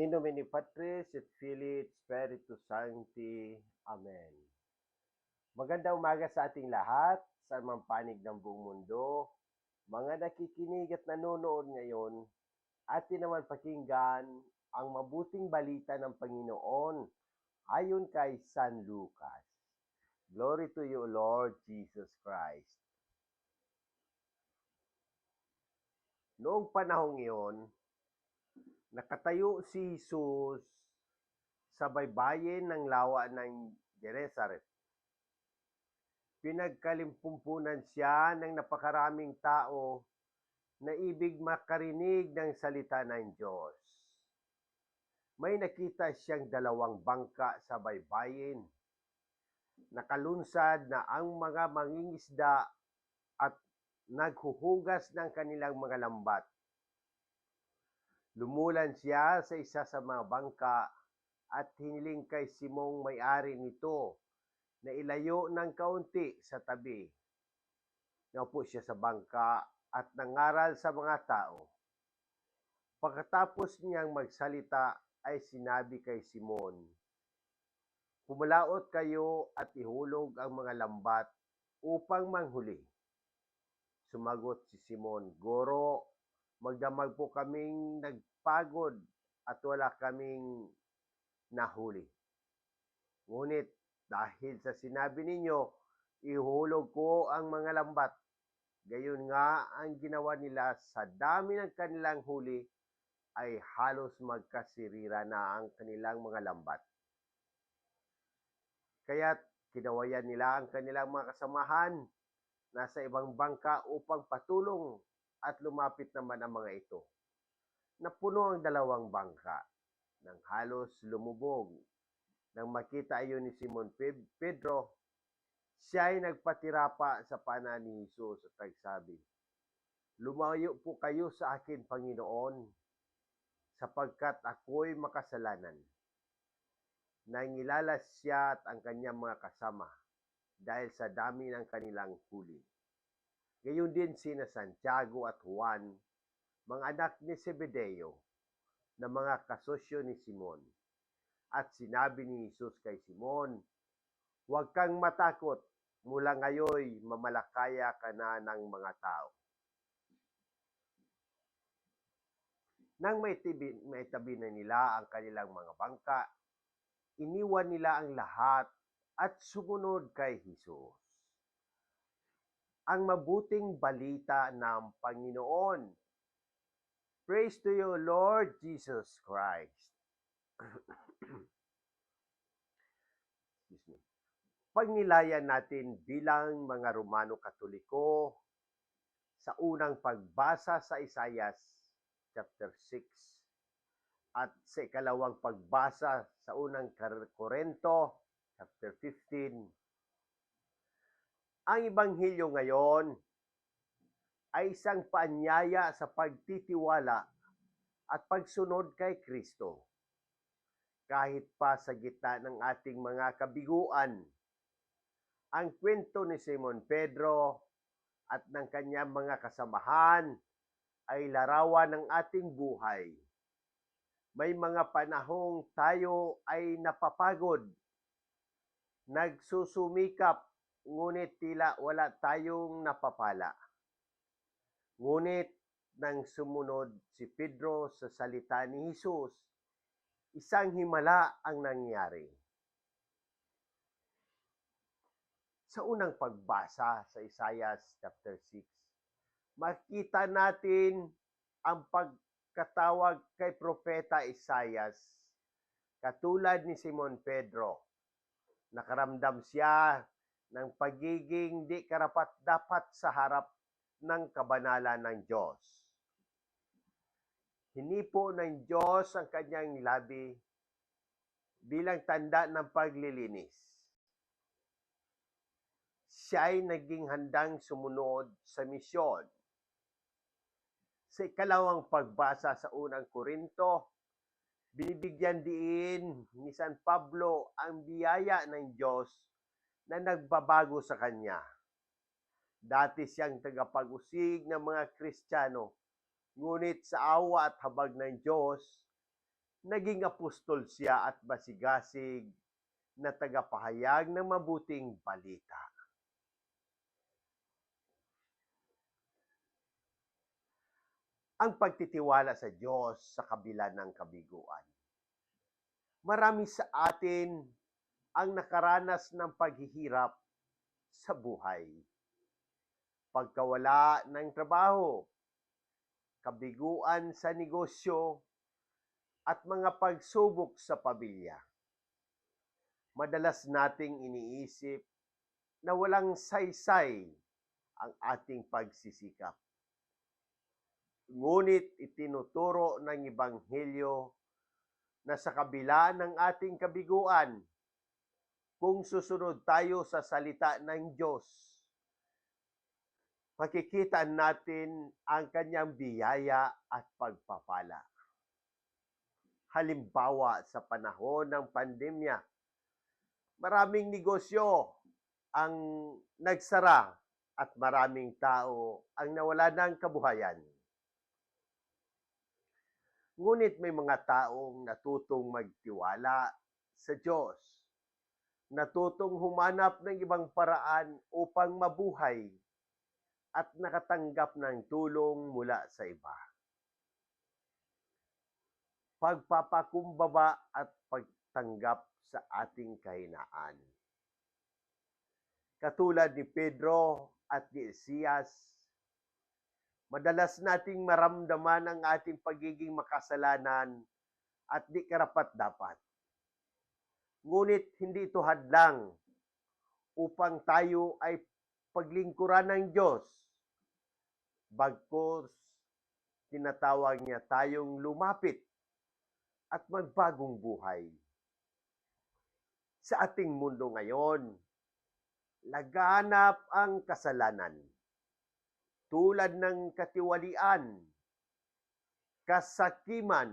In nomine Patris et Filii et Spiritus Sancti. Amen. Magandang umaga sa ating lahat, sa mga panig ng buong mundo, mga nakikinig at nanonood ngayon, atin naman pakinggan ang mabuting balita ng Panginoon ayon kay San Lucas. Glory to you, Lord Jesus Christ. Noong panahong iyon, nakatayo si Jesus sa baybayin ng lawa ng Gennesaret. Pinagkalimpumpunan siya ng napakaraming tao na ibig makarinig ng salita ng Diyos. May nakita siyang dalawang bangka sa baybayin. Nakalunsad na ang mga mangingisda at naghuhugas ng kanilang mga lambat. Lumulan siya sa isa sa mga bangka at hiniling kay Simong may-ari nito na ilayo ng kaunti sa tabi. Naupo siya sa bangka at nangaral sa mga tao. Pagkatapos niyang magsalita ay sinabi kay Simon, Pumalaot kayo at ihulog ang mga lambat upang manghuli. Sumagot si Simon, Goro, magdamag po kaming nagpagod at wala kaming nahuli. Ngunit dahil sa sinabi ninyo, ihulog ko ang mga lambat. Gayon nga ang ginawa nila sa dami ng kanilang huli ay halos magkasirira na ang kanilang mga lambat. Kaya't kinawayan nila ang kanilang mga kasamahan nasa ibang bangka upang patulong at lumapit naman ang mga ito. Napuno ang dalawang bangka nang halos lumubog. Nang makita ayon ni Simon Pedro, siya ay nagpatirapa sa pana ni Jesus at nagsabi, Lumayo po kayo sa akin, Panginoon, sapagkat ako'y makasalanan. Nangilalas siya at ang kanyang mga kasama dahil sa dami ng kanilang huli. Gayon din sina Santiago at Juan, mga anak ni Zebedeo, na mga kasosyo ni Simon. At sinabi ni Jesus kay Simon, Huwag kang matakot, mula ngayoy mamalakaya ka na ng mga tao. Nang may, tibi, may tabi na nila ang kanilang mga bangka, iniwan nila ang lahat at sumunod kay Jesus. Ang mabuting balita ng Panginoon. Praise to you, Lord Jesus Christ. Excuse me. Pagnilayan natin bilang mga Romano Katoliko sa unang pagbasa sa Isayas chapter 6 at sa ikalawang pagbasa sa unang Korento chapter 15. Ang Ibanghilyo ngayon ay isang paanyaya sa pagtitiwala at pagsunod kay Kristo. Kahit pa sa gitna ng ating mga kabiguan, ang kwento ni Simon Pedro at ng kanyang mga kasamahan ay larawan ng ating buhay. May mga panahong tayo ay napapagod, nagsusumikap, ngunit tila wala tayong napapala. Ngunit nang sumunod si Pedro sa salita ni Jesus, isang himala ang nangyari. Sa unang pagbasa sa Isaiah chapter 6, makita natin ang pagkatawag kay Propeta Isaias katulad ni Simon Pedro. Nakaramdam siya ng pagiging di karapat-dapat sa harap ng kabanalan ng Diyos. Hinipo ng Diyos ang kanyang labi bilang tanda ng paglilinis. Siya ay naging handang sumunod sa misyon. Sa ikalawang pagbasa sa unang Korinto, binibigyan din ni San Pablo ang biyaya ng Diyos na nagbabago sa kanya. Dati siyang tagapag-usig ng mga Kristiyano, ngunit sa awa at habag ng Diyos, naging apostol siya at basigasig na tagapahayag ng mabuting balita. Ang pagtitiwala sa Diyos sa kabila ng kabiguan. Marami sa atin ang nakaranas ng paghihirap sa buhay. Pagkawala ng trabaho, kabiguan sa negosyo, at mga pagsubok sa pamilya. Madalas nating iniisip na walang saysay ang ating pagsisikap. Ngunit itinuturo ng Ebanghelyo na sa kabila ng ating kabiguan, kung susunod tayo sa salita ng Diyos, makikita natin ang kanyang biyaya at pagpapala. Halimbawa, sa panahon ng pandemya, maraming negosyo ang nagsara at maraming tao ang nawala ng kabuhayan. Ngunit may mga taong natutong magtiwala sa Diyos, natutong humanap ng ibang paraan upang mabuhay at nakatanggap ng tulong mula sa iba. Pagpapakumbaba at pagtanggap sa ating kahinaan. Katulad ni Pedro at ni Isias, madalas nating maramdaman ang ating pagiging makasalanan at di karapat dapat. Ngunit hindi ito hadlang upang tayo ay paglingkuran ng Diyos. Bagkos, tinatawag niya tayong lumapit at magbagong buhay. Sa ating mundo ngayon, laganap ang kasalanan tulad ng katiwalian, kasakiman,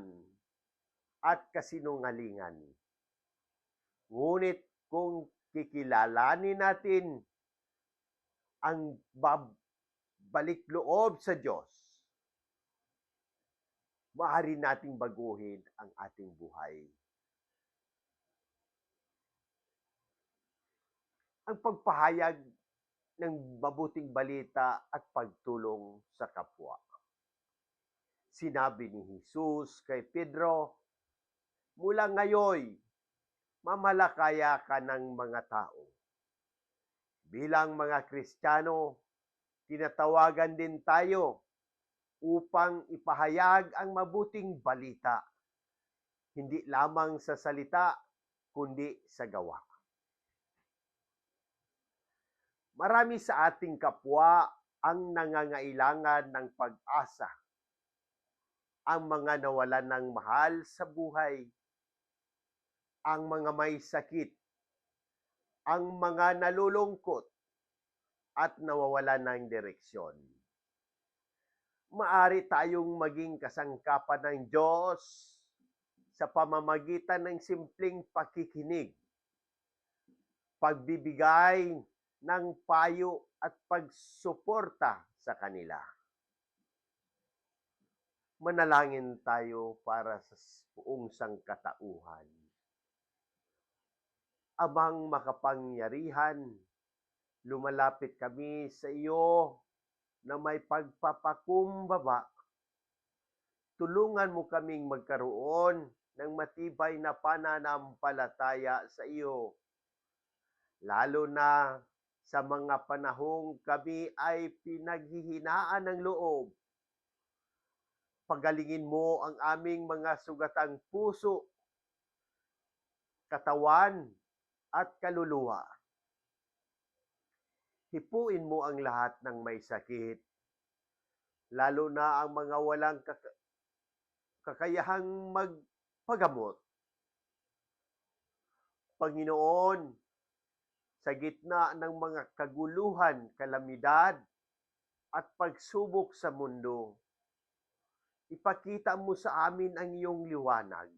at kasinungalingan. Ngunit kung kikilalanin natin ang balik loob sa Diyos, maaari nating baguhin ang ating buhay. Ang pagpahayag ng mabuting balita at pagtulong sa kapwa. Sinabi ni Jesus kay Pedro, mula ngayon, mamalakaya ka ng mga tao. Bilang mga Kristiyano, tinatawagan din tayo upang ipahayag ang mabuting balita, hindi lamang sa salita, kundi sa gawa. Marami sa ating kapwa ang nangangailangan ng pag-asa. Ang mga nawalan ng mahal sa buhay, ang mga may sakit, ang mga nalulungkot, at nawawalan ng direksyon maari tayong maging kasangkapan ng Diyos sa pamamagitan ng simpleng pakikinig, pagbibigay ng payo at pagsuporta sa kanila. Manalangin tayo para sa buong sangkatauhan. Amang makapangyarihan, lumalapit kami sa iyo na may pagpapakumbaba, tulungan mo kaming magkaroon ng matibay na pananampalataya sa iyo. Lalo na sa mga panahong kami ay pinaghihinaan ng loob. Pagalingin mo ang aming mga sugatang puso, katawan, at kaluluwa hipuin mo ang lahat ng may sakit, lalo na ang mga walang kaka- kakayahang magpagamot. Panginoon, sa gitna ng mga kaguluhan, kalamidad, at pagsubok sa mundo, ipakita mo sa amin ang iyong liwanag.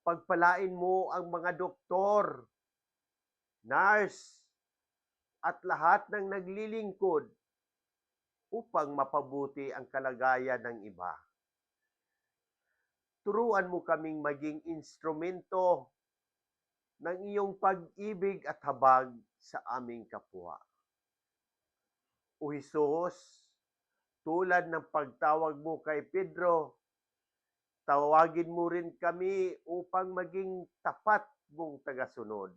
Pagpalain mo ang mga doktor, nurse, at lahat ng naglilingkod upang mapabuti ang kalagayan ng iba. turuan mo kaming maging instrumento ng iyong pag-ibig at habag sa aming kapwa. O Jesus, tulad ng pagtawag mo kay Pedro, tawagin mo rin kami upang maging tapat mong tagasunod.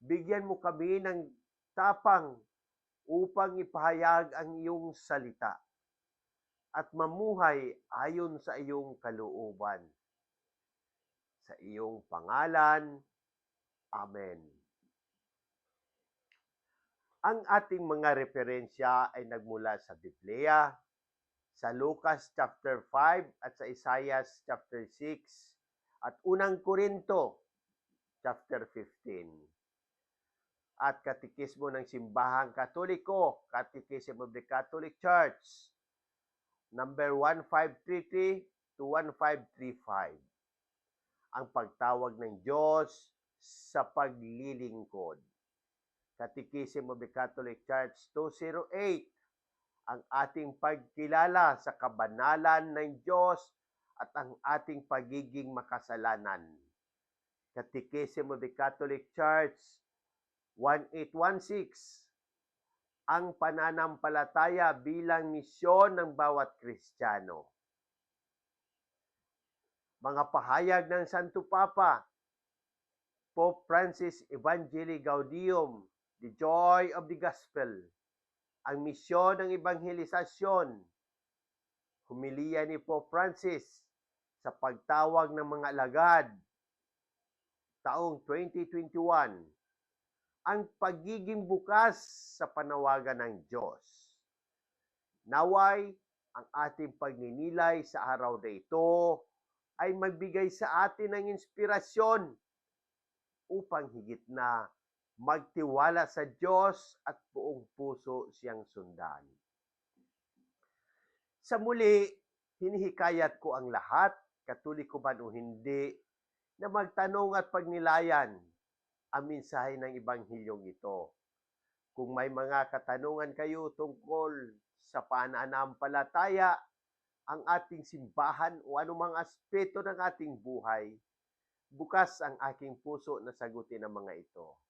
Bigyan mo kami ng tapang upang ipahayag ang iyong salita at mamuhay ayon sa iyong kalooban. Sa iyong pangalan, Amen. Ang ating mga referensya ay nagmula sa Biblia, sa Lucas chapter 5 at sa Isaiah chapter 6 at unang Korinto chapter 15 at Katikismo ng Simbahang Katoliko, Catechism of the Catholic Church, number 1533 to 1535. Ang pagtawag ng Diyos sa paglilingkod. Catechism of the Catholic Church 208. Ang ating pagkilala sa kabanalan ng Diyos at ang ating pagiging makasalanan. Catechism of the Catholic Church 1816 ang pananampalataya bilang misyon ng bawat Kristiyano. Mga pahayag ng Santo Papa, Pope Francis Evangelii Gaudium, The Joy of the Gospel, ang misyon ng ebanghelisasyon, humiliya ni Pope Francis sa pagtawag ng mga alagad taong 2021, ang pagiging bukas sa panawagan ng Diyos. Naway, ang ating pagninilay sa araw na ito ay magbigay sa atin ng inspirasyon upang higit na magtiwala sa Diyos at buong puso siyang sundan. Sa muli, hinihikayat ko ang lahat, katoliko man o hindi, na magtanong at pagnilayan ang mensahe ng Ebanghilyong ito. Kung may mga katanungan kayo tungkol sa pananampalataya, ang ating simbahan o anumang aspeto ng ating buhay, bukas ang aking puso na sagutin ang mga ito.